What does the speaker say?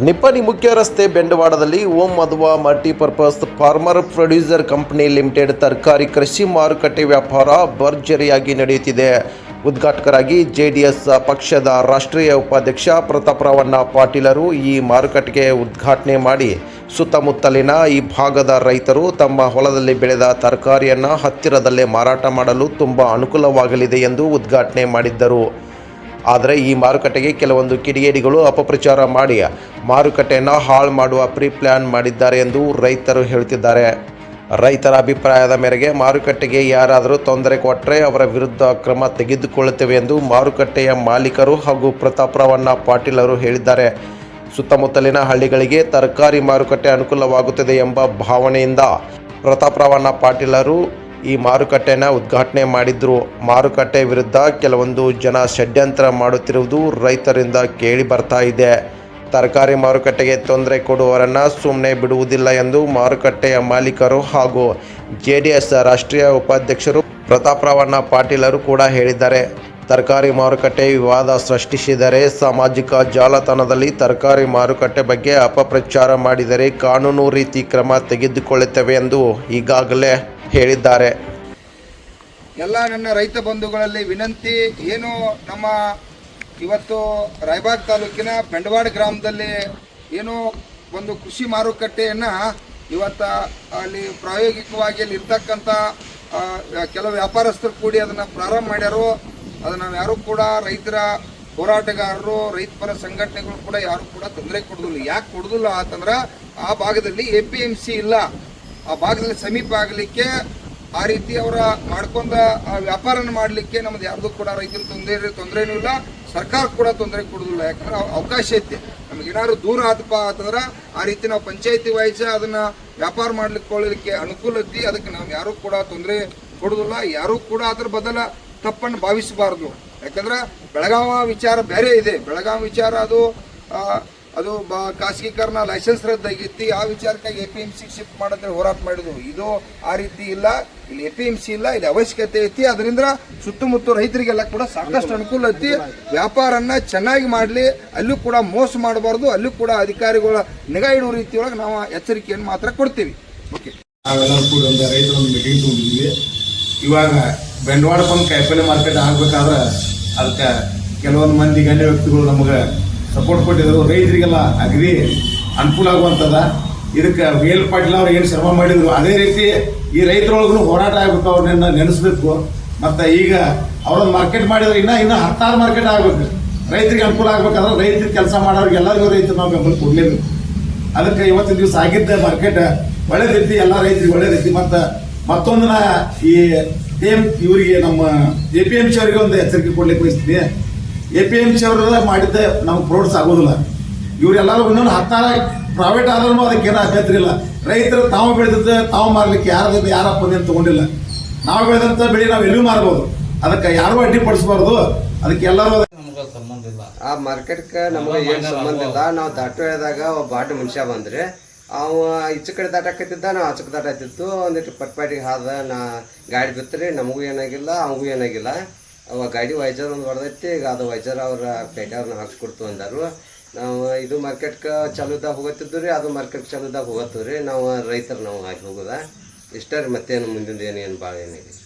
ನಿಪ್ಪಾಣಿ ಮುಖ್ಯ ರಸ್ತೆ ಬೆಂಡವಾಡದಲ್ಲಿ Om Madhuva multipurpose farmer producer company limited ತರಕಾರಿ ಕೃಷಿ ಮಾರುಕಟ್ಟೆ ವ್ಯಾಪಾರ ಭರ್ಜರಿಯಾಗಿ ನಡೆಯುತ್ತಿದೆ. ಉದ್ಘಾಟಕರಾಗಿ ಜೆಡಿಎಸ್ ಪಕ್ಷದ ರಾಷ್ಟ್ರೀಯ ಉಪಾಧ್ಯಕ್ಷ ಪ್ರತಾಪರಾವಣ್ಣ ಪಾಟೀಲರು ಈ ಮಾರುಕಟ್ಟೆಗೆ ಉದ್ಘಾಟನೆ ಮಾಡಿ, ಸುತ್ತಮುತ್ತಲಿನ ಈ ಭಾಗದ ರೈತರು ತಮ್ಮ ಹೊಲದಲ್ಲಿ ಬೆಳೆದ ತರಕಾರಿಯನ್ನು ಹತ್ತಿರದಲ್ಲೇ ಮಾರಾಟ ಮಾಡಲು ತುಂಬ ಅನುಕೂಲವಾಗಲಿದೆ ಎಂದು ಉದ್ಘಾಟನೆ ಮಾಡಿದ್ದರು. ಆದರೆ ಈ ಮಾರುಕಟ್ಟೆಗೆ ಕೆಲವೊಂದು ಕಿಡಿಗೇಡಿಗಳು ಅಪಪ್ರಚಾರ ಮಾಡಿ ಮಾರುಕಟ್ಟೆಯನ್ನು ಹಾಳು ಮಾಡುವ ಪ್ರೀ ಪ್ಲ್ಯಾನ್ ಮಾಡಿದ್ದಾರೆ ಎಂದು ರೈತರು ಹೇಳುತ್ತಿದ್ದಾರೆ ರೈತರ ಅಭಿಪ್ರಾಯದ ಮೇರೆಗೆ ಮಾರುಕಟ್ಟೆಗೆ ಯಾರಾದರೂ ತೊಂದರೆ ಕೊಟ್ಟರೆ ಅವರ ವಿರುದ್ಧ ಕ್ರಮ ತೆಗೆದುಕೊಳ್ಳುತ್ತೇವೆ ಎಂದು ಮಾರುಕಟ್ಟೆಯ ಮಾಲೀಕರು ಹಾಗೂ ಪ್ರತಾಪರಾವಣ್ಣ ಪಾಟೀಲರು ಹೇಳಿದ್ದಾರೆ. ಸುತ್ತಮುತ್ತಲಿನ ಹಳ್ಳಿಗಳಿಗೆ ತರಕಾರಿ ಮಾರುಕಟ್ಟೆ ಅನುಕೂಲವಾಗುತ್ತದೆ ಎಂಬ ಭಾವನೆಯಿಂದ ಪ್ರತಾಪರಾವಣ್ಣ ಪಾಟೀಲರು ಈ ಮಾರುಕಟ್ಟೆನ ಉದ್ಘಾಟನೆ ಮಾಡಿದ್ರು. ಮಾರುಕಟ್ಟೆ ವಿರುದ್ಧ ಕೆಲವೊಂದು ಜನ ಷಡ್ಯಂತ್ರ ಮಾಡುತ್ತಿರುವುದು ರೈತರಿಂದ ಕೇಳಿ ಬರ್ತಾ ಇದೆ. ತರಕಾರಿ ಮಾರುಕಟ್ಟೆಗೆ ತೊಂದರೆ ಕೊಡುವವರನ್ನು ಸುಮ್ಮನೆ ಬಿಡುವುದಿಲ್ಲ ಎಂದು ಮಾರುಕಟ್ಟೆಯ ಮಾಲೀಕರು ಹಾಗೂ ಜೆ ಡಿ ಎಸ್ ರಾಷ್ಟ್ರೀಯ ಉಪಾಧ್ಯಕ್ಷರು ಪ್ರತಾಪರಾವಣ್ಣ ಪಾಟೀಲರು ಕೂಡ ಹೇಳಿದ್ದಾರೆ. ತರಕಾರಿ ಮಾರುಕಟ್ಟೆ ವಿವಾದ ಸೃಷ್ಟಿಸಿದರೆ ಸಾಮಾಜಿಕ ಜಾಲತಾಣದಲ್ಲಿ ತರಕಾರಿ ಮಾರುಕಟ್ಟೆ ಬಗ್ಗೆ ಅಪಪ್ರಚಾರ ಮಾಡಿದರೆ ಕಾನೂನು ರೀತಿ ಕ್ರಮ ತೆಗೆದುಕೊಳ್ಳುತ್ತವೆ ಎಂದು ಈಗಾಗಲೇ ಹೇಳಿದ್ದಾರೆ. ಎಲ್ಲ ನನ್ನ ರೈತ ಬಂಧುಗಳಲ್ಲಿ ವಿನಂತಿ, ಏನು ನಮ್ಮ ಇವತ್ತು ರಾಯಬಾಗ್ ತಾಲೂಕಿನ ಪೆಂಡವಾಡ ಗ್ರಾಮದಲ್ಲಿ ಏನು ಒಂದು ಕೃಷಿ ಮಾರುಕಟ್ಟೆಯನ್ನು ಇವತ್ತು ಅಲ್ಲಿ ಪ್ರಾಯೋಗಿಕವಾಗಿ ಅಲ್ಲಿ ಇರ್ತಕ್ಕಂಥ ಕೆಲವು ವ್ಯಾಪಾರಸ್ಥರು ಕೂಡಿ ಅದನ್ನು ಪ್ರಾರಂಭ ಮಾಡ್ಯಾರೋ, ಅದನ್ನು ಯಾರು ಕೂಡ ರೈತರ ಹೋರಾಟಗಾರರು, ರೈತ ಪರ ಸಂಘಟನೆಗಳು ಕೂಡ ಯಾರು ಕೂಡ ತೊಂದರೆ ಕೊಡೋದಿಲ್ಲ. ಯಾಕೆ ಕೊಡೋದಿಲ್ಲ ಅಂತಂದ್ರೆ, ಆ ಭಾಗದಲ್ಲಿ ಎ ಪಿ ಎಂ ಸಿ ಇಲ್ಲ. ಆ ಭಾಗದಲ್ಲಿ ಸಮೀಪ ಆಗಲಿಕ್ಕೆ ಆ ರೀತಿ ಅವರ ಮಾಡ್ಕೊಂಡ ವ್ಯಾಪಾರನ ಮಾಡಲಿಕ್ಕೆ ನಮ್ದು ಯಾರ್ದು ಕೂಡ ರೈತರು ತೊಂದರೆ ತೊಂದರೆನೂ ಇಲ್ಲ. ಸರ್ಕಾರ ಕೂಡ ತೊಂದರೆ ಕೊಡೋದಿಲ್ಲ. ಯಾಕಂದ್ರೆ ಅವಕಾಶ ಐತೆ. ನಮ್ಗೆ ಏನಾದ್ರು ದೂರ ಆತಪ್ಪ ಅಂತಂದ್ರೆ ಆ ರೀತಿ ನಾವು ಪಂಚಾಯತಿ ವೈಸ್ ಅದನ್ನ ವ್ಯಾಪಾರ ಮಾಡ್ಲಿಕ್ಕೆ ಅನುಕೂಲ ಐತಿ. ಅದಕ್ಕೆ ನಾವು ಯಾರು ಕೂಡ ತೊಂದರೆ ಕೊಡೋದಿಲ್ಲ. ಯಾರು ಕೂಡ ಅದ್ರ ಬದಲ ತಪ್ಪನ್ನು ಭಾವಿಸಬಾರ್ದು. ಯಾಕಂದ್ರೆ ಬೆಳಗಾವ ವಿಚಾರ ಬೇರೆ ಇದೆ. ಬೆಳಗಾವಿ ವಿಚಾರ ಅದು ಅದು ಬಾ ಖಾಸಗೀಕರಣ ಲೈಸೆನ್ಸ್ ರದ್ದಾಗಿತ್ತು. ಆ ವಿಚಾರಕ್ಕಾಗಿ A P M C shift ಮಾಡಿದ್ರೆ ಹೋರಾಟ ಮಾಡಿದ್ವು. ಇದು ಆ ರೀತಿ ಇಲ್ಲ. ಇಲ್ಲಿ ಎ ಪಿ ಎಂ ಸಿ ಇಲ್ಲ. ಇಲ್ಲಿ ಅವಶ್ಯಕತೆ ಐತಿ. ಅದರಿಂದ ಸುತ್ತಮುತ್ತ ರೈತರಿಗೆಲ್ಲ ಕೂಡ ಸಾಕಷ್ಟು ಅನುಕೂಲ ಐತಿ. ವ್ಯಾಪಾರನ್ನ ಚೆನ್ನಾಗಿ ಮಾಡಲಿ. ಅಲ್ಲೂ ಕೂಡ ಮೋಸ ಮಾಡಬಾರ್ದು. ಅಲ್ಲೂ ಕೂಡ ಅಧಿಕಾರಿಗಳ ನಿಗಾ ಇಡುವ ರೀತಿಯೊಳಗೆ ನಾವು ಎಚ್ಚರಿಕೆಯನ್ನು ಮಾತ್ರ ಕೊಡ್ತೀವಿ. ಓಕೆ ಇವಾಗ ಬಂಡವಾಳಕ್ಕೊಂದು ಕಾಯಿಪಲ್ಲೆ ಮಾರ್ಕೆಟ್ ಆಗ್ಬೇಕಾದ್ರೆ ಅದಕ್ಕೆ ಕೆಲವೊಂದು ಮಂದಿ ಗಣ್ಯ ವ್ಯಕ್ತಿಗಳು ನಮಗೆ ಸಪೋರ್ಟ್ ಕೊಟ್ಟಿದ್ರು. ರೈತರಿಗೆಲ್ಲ ಅಗ್ರಿ ಅನುಕೂಲ ಆಗುವಂಥದ ಇದಕ್ಕೆ ವಿ ಎಲ್ ಪಾಟೀಲ್ ಅವ್ರು ಏನು ಶ್ರಮ ಮಾಡಿದ್ರು, ಅದೇ ರೀತಿ ಈ ರೈತರೊಳಗೂ ಹೋರಾಟ ಆಗ್ಬೇಕು ಅವ್ರನ್ನ ನೆನೆಸ್ಬೇಕು. ಮತ್ತು ಈಗ ಅವ್ರನ್ನ ಮಾರ್ಕೆಟ್ ಮಾಡಿದ್ರೆ ಇನ್ನೂ ಇನ್ನೂ ಹತ್ತಾರು ಮಾರ್ಕೆಟ್ ಆಗಬೇಕು. ರೈತರಿಗೆ ಅನುಕೂಲ ಆಗ್ಬೇಕಾದ್ರೆ ರೈತರಿಗೆ ಕೆಲಸ ಮಾಡೋರಿಗೆ ಎಲ್ಲರಿಗೂ ರೈತರು ನಾವು ಬೆಂಬಲ ಕೊಡಲೇಬೇಕು. ಅದಕ್ಕೆ ಇವತ್ತಿನ ದಿವಸ ಆಗಿದ್ದ ಮಾರ್ಕೆಟ್ ಒಳ್ಳೇದೈತಿ ಎಲ್ಲ ರೈತರಿಗೆ ಒಳ್ಳೇದೈತಿ ಮತ್ತು ಮತ್ತೊಂದನ್ನ ಈ ಎಂ, ಇವರಿಗೆ ನಮ್ಮ ಎ ಪಿ ಎಂ ಸಿ ಅವರಿಗೆ ಒಂದು ಎಚ್ಚರಿಕೆ ಕೊಡ್ಲಿಕ್ಕೆ ಬಯಸ್ತೀನಿ. ಎ ಪಿ ಎಂ ಸಿ ಅವರೆಲ್ಲ ಮಾಡಿದ್ದೆ ನಮ್ಗೆ ಪ್ರೋಡ್ಸ್ ಆಗೋದಿಲ್ಲ. ಇವರೆಲ್ಲರೂ ಇನ್ನೊಂದು ಹತ್ತಾರ ಪ್ರೈವೇಟ್ ಆದ್ರೂ ಅದಕ್ಕೆ ಏನೂ ಅಭ್ಯಂತರ ಇಲ್ಲ. ರೈತರು ತಾವು ಬೆಳೆದಿದ್ದ ತಾವು ಮಾರಲಿಕ್ಕೆ ಯಾರದ್ದು ಯಾರಪ್ಪ ಅಂತ ತೊಗೊಂಡಿಲ್ಲ. ನಾವು ಬೆಳೆದಂಥ ಬೆಳೆ ನಾವು ಎಲ್ಲಿಯೂ ಮಾರ್ಬೋದು. ಅದಕ್ಕೆ ಯಾರು ಅಡ್ಡಿಪಡಿಸಬಾರ್ದು. ಅದಕ್ಕೆ ಎಲ್ಲರೂ ಆ ಮಾರ್ಕೆಟ್ಗೆ ನಮಗೆ ಏನು ಸಂಬಂಧ ಇಲ್ಲ. ನಾವು ದಾಟು ಹೇಳಿದಾಗ ಒಬ್ಬ ಬಾಟ್ ಮನುಷ್ಯ ಬಂದ್ರಿ ಅವ ಈಚೆ ಕಡೆ ದಾಟಾಕತ್ತಿದ್ದ ನಾವು ಆಚೆ ಕಡೆ ದಾಟಾತಿತ್ತು ಒಂದಿಟ್ಟು ಪಟ್ಪಾಟಿಗೆ ಹಾದ ನಾ ಗಾಡಿ ಬಿತ್ತರಿ ನಮಗೂ ಏನಾಗಿಲ್ಲ ಅವಗೂ ಏನಾಗಿಲ್ಲ. ಅವ ಗಾಡಿ ವೈಜರ್ ಒಂದು ಹೊಡೆದೈತಿ, ಈಗ ಅದು ವೈಜರ್ ಅವ್ರ ಪೇಟೆಯವ್ರನ್ನ ಹಾಕ್ಸ್ಕೊಡ್ತು ಅಂದರು. ನಾವು ಇದು ಮಾರ್ಕೆಟ್ಗೆ ಚಲೋದಾಗ ಹೋಗತ್ತಿದ್ದು ರೀ, ಅದು ಮಾರ್ಕೆಟ್ ಚಲೋದಾಗ ಹೋಗತ್ತೀವಿ ರೀ. ನಾವು ರೈತರು ನಾವು ಹಾಕಿ ಹೋಗೋದ. ಇಷ್ಟ ರೀ ಮತ್ತೇನು ಮುಂದಿನ ಏನು ಏನು ಭಾಳ ಏನಿದೆ.